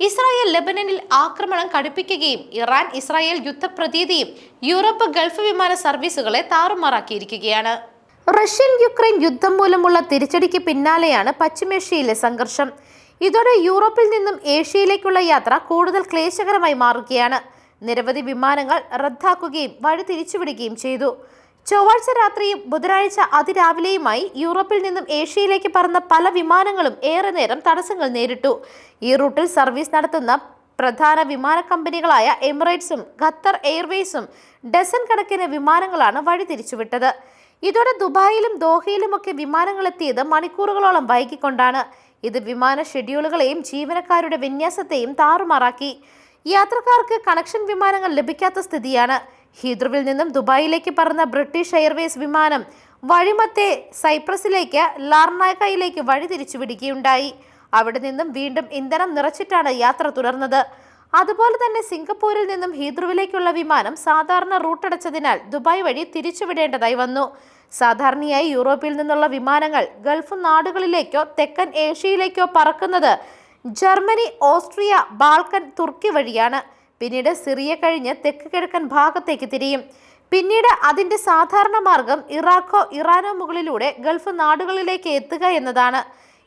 Israel ലെബനനിൽ ആക്രമണം കടുപ്പിക്കുകയും ഇറാൻ ഇസ്രായേൽ യുദ്ധപ്രതീതിയും യൂറോപ്പ് ഗൾഫ് വിമാന സർവീസുകളെ താറുമാറാക്കിയിരിക്കുകയാണ്. റഷ്യൻ യുക്രൈൻ യുദ്ധം മൂലമുള്ള തിരിച്ചടിക്ക് പിന്നാലെയാണ് പശ്ചിമേഷ്യയിലെ സംഘർഷം. ഇതോടെ യൂറോപ്പിൽ നിന്നും ഏഷ്യയിലേക്കുള്ള യാത്ര കൂടുതൽ ക്ലേശകരമായി മാറുകയാണ്. നിരവധി വിമാനങ്ങൾ റദ്ദാക്കുകയും വഴി തിരിച്ചുവിടുകയും ചെയ്തു. ചൊവ്വാഴ്ച രാത്രിയും ബുധനാഴ്ച അതിരാവിലെയുമായി യൂറോപ്പിൽ നിന്നും ഏഷ്യയിലേക്ക് പറന്ന പല വിമാനങ്ങളും ഏറെ നേരം തടസ്സങ്ങൾ നേരിട്ടു. ഈ റൂട്ടിൽ സർവീസ് നടത്തുന്ന പ്രധാന വിമാന കമ്പനികളായ എമിറേറ്റ്സും ഖത്തർ എയർവേസും ഡസൻ കണക്കിന് വിമാനങ്ങളാണ് വഴിതിരിച്ചുവിട്ടത്. ഇതോടെ ദുബായിലും ദോഹയിലുമൊക്കെ വിമാനങ്ങൾ എത്തിയത് മണിക്കൂറുകളോളം വൈകിക്കൊണ്ടാണ്. ഇത് വിമാന ഷെഡ്യൂളുകളെയും ജീവനക്കാരുടെ വിന്യാസത്തെയും താറുമാറാക്കി. യാത്രക്കാർക്ക് കണക്ഷൻ വിമാനങ്ങൾ ലഭിക്കാത്ത സ്ഥിതിയാണ്. ഹീദ്രുവിൽ നിന്നും ദുബായിലേക്ക് പറന്ന ബ്രിട്ടീഷ് എയർവേസ് വിമാനം വഴിമത്തെ സൈപ്രസിലേക്ക് ലാർനാക്കയിലേക്ക് വഴി തിരിച്ചുവിടുകയുണ്ടായി അവിടെ നിന്നും വീണ്ടും ഇന്ധനം നിറച്ചിട്ടാണ് യാത്ര തുടർന്നത്. അതുപോലെ തന്നെ സിംഗപ്പൂരിൽ നിന്നും ഹീദ്രുവിലേക്കുള്ള വിമാനം സാധാരണ റൂട്ട് അടച്ചതിനാൽ ദുബായ് വഴി തിരിച്ചുവിടേണ്ടതായി വന്നു. സാധാരണയായി യൂറോപ്പിൽ നിന്നുള്ള വിമാനങ്ങൾ ഗൾഫ് നാടുകളിലേക്കോ തെക്കൻ ഏഷ്യയിലേക്കോ പറക്കുന്നത് ജർമ്മനി ഓസ്ട്രിയ ബാൾക്കൻ തുർക്കി വഴിയാണ്. പിന്നീട് സിറിയ കഴിഞ്ഞ് തെക്ക് കിഴക്കൻ ഭാഗത്തേക്ക് തിരിയും. പിന്നീട് അതിന്റെ സാധാരണ മാർഗം ഇറാഖോ ഇറാനോ മുകളിലൂടെ ഗൾഫ് നാടുകളിലേക്ക് എത്തുക എന്നതാണ്.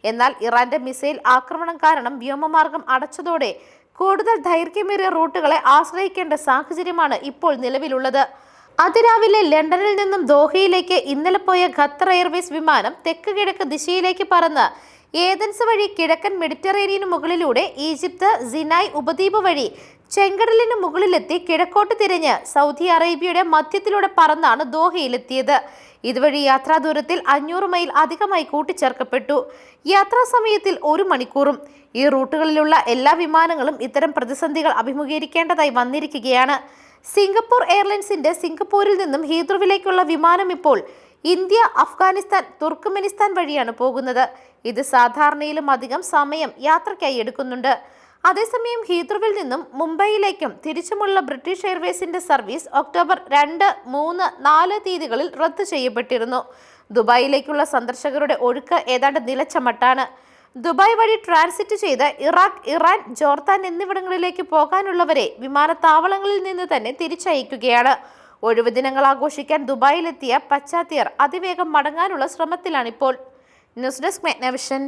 എന്നാൽ ഇറാന്റെ മിസൈൽ ആക്രമണം കാരണം വ്യോമമാർഗം അടച്ചതോടെ കൂടുതൽ ദൈർഘ്യമേറിയ റൂട്ടുകളെ ആശ്രയിക്കേണ്ട സാഹചര്യമാണ് ഇപ്പോൾ നിലവിലുള്ളത്. അതിരാവിലെ ലണ്ടനിൽ നിന്നും ദോഹയിലേക്ക് ഇന്നലെ പോയ ഖത്തർ എയർവേസ് വിമാനം തെക്ക് കിഴക്ക് ദിശയിലേക്ക് പറന്ന് ഏതൻസ് വഴി കിഴക്കൻ മെഡിറ്ററേനിയൻ മുകളിലൂടെ ഈജിപ്ത് സിനായ് ഉപദ്വീപ് വഴി ചെങ്കടലിന് മുകളിലെത്തി കിഴക്കോട്ട് തിരിഞ്ഞ് സൗദി അറേബ്യയുടെ മധ്യത്തിലൂടെ പറന്നാണ് ദോഹയിലെത്തിയത്. ഇതുവഴി യാത്രാ ദൂരത്തിൽ അഞ്ഞൂറ് മൈൽ അധികമായി കൂട്ടിച്ചേർക്കപ്പെട്ടു. യാത്രാ സമയത്തിൽ ഒരു മണിക്കൂറും. ഈ റൂട്ടുകളിലുള്ള എല്ലാ വിമാനങ്ങളും ഇത്തരം പ്രതിസന്ധികൾ അഭിമുഖീകരിക്കേണ്ടതായി വന്നിരിക്കുകയാണ്. സിംഗപ്പൂർ എയർലൈൻസിന്റെ സിംഗപ്പൂരിൽ നിന്നും ഹീദ്രുവിലേക്കുള്ള വിമാനം ഇപ്പോൾ ഇന്ത്യ അഫ്ഗാനിസ്ഥാൻ തുർക്ക്മെനിസ്ഥാൻ വഴിയാണ് പോകുന്നത്. ഇത് സാധാരണയിലും അധികം സമയം യാത്രയ്ക്കായി എടുക്കുന്നുണ്ട്. അതേസമയം ഹീദ്രുവിൽ നിന്നും മുംബൈയിലേക്കും തിരിച്ചുമുള്ള ബ്രിട്ടീഷ് എയർവേസിന്റെ സർവീസ് ഒക്ടോബർ രണ്ട് മൂന്ന് നാല് തീയതികളിൽ റദ്ദു ചെയ്യപ്പെട്ടിരുന്നു. ദുബായിലേക്കുള്ള സന്ദർശകരുടെ ഒഴുക്ക് ഏതാണ്ട് നിലച്ചമട്ടാണ് ദുബായ് വഴി ട്രാൻസിറ്റ് ചെയ്ത് ഇറാഖ് ഇറാൻ ജോർദാൻ എന്നിവിടങ്ങളിലേക്ക് പോകാനുള്ളവരെ വിമാനത്താവളങ്ങളിൽ നിന്ന് തന്നെ തിരിച്ചയക്കുകയാണ്. ഒഴിവു ദിനങ്ങൾ ആഘോഷിക്കാൻ ദുബായിലെത്തിയ പശ്ചാത്തിയർ അതിവേഗം മടങ്ങാനുള്ള ശ്രമത്തിലാണിപ്പോൾ. News desk മെഗ്നവിഷൻ